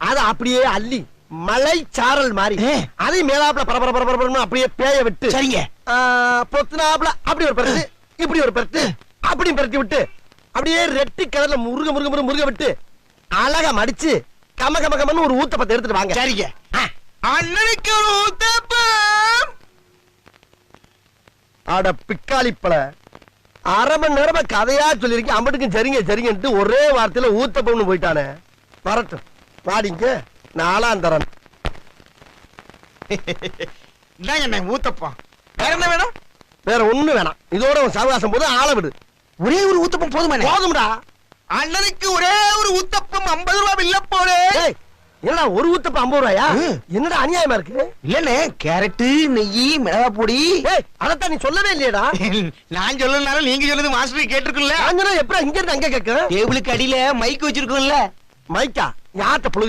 அத அப்படியே அள்ளி மலை சாரல் மாதிரி. அதை மேலாப்புல பரபர பரபரன்னு அப்படியே பேய விட்டு சரிங்க. ஆ, பொத்துனாப்புல அப்படி ஒரு பருத்து இப்படி ஒரு பருத்து அப்படி பருத்தி விட்டு அப்படியே ரெட்டி கலர்ல முருக முருக முருக முருக விட்டு அழகா மடிச்சு கம கம கமன்னு ஒரு ஊத்தப்பத்தை எடுத்துட்டு வாங்க. சரிங்க. அண்ணனுக்கு ஒரு ஊத்தப்பம். அட பிக்காளிப்பழ அரை மணி நேரமா கதையா சொல்லிருக்கேன் அம்பட்டுக்கும் சரிங்க சரிங்கன்ட்டு ஒரே வார்த்தையில ஊத்தப்பம்னு போயிட்டானே. வரட்டும். வாடிங்க நாலாம் தரேன் இந்தாங்க ஊத்தப்பம். வேற என்ன வேணும்? வேற ஒண்ணு வேணாம். இதோட சவகாசம் போது ஆள விடு. ஒரே ஒரு ஊத்தப்பம் போதுமா போதும்டா. அண்ணனுக்கு ஒரே ஒரு ஊத்தப்பம் ஐம்பது ரூபாய் இல்ல ஏய், என்னடா ஒரு ஊத்தப்பம் ஐம்பது ரூபாயா. என்னடா அநியாயமா இருக்கு? இல்லண்ணே கேரட்டு நெய் மிளகா பொடி. அதத்தான் நீ சொல்லவே இல்லையேடா. நான் சொல்லனாலும் நீங்க சொல்லுது மாஸ்டர் கேட்டிருக்குல்ல நான் எப்படி இங்க இருந்து அங்க கேட்க? டேபிளுக்கு அடியில மைக் வச்சிருக்கோம்ல. மைக்கா யார்கிட்ட புழுகு